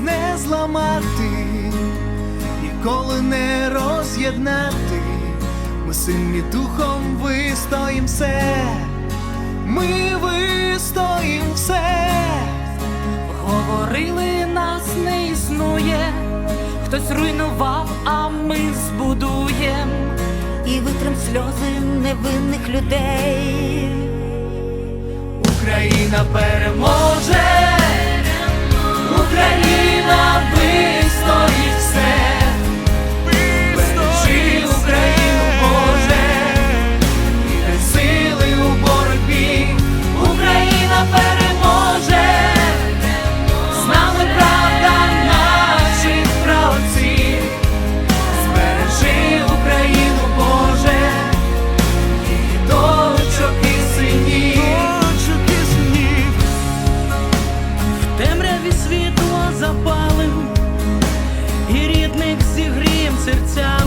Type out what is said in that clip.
не зламати, ніколи не роз'єднати. Ми сильні духом вистоїм все, ми вистоїм все. Говорили, нас не існує, хтось руйнував, а ми збудуєм. і витрим сльози невинних людей. Україна переможе, світло запалим, і рідних зігрієм серцями,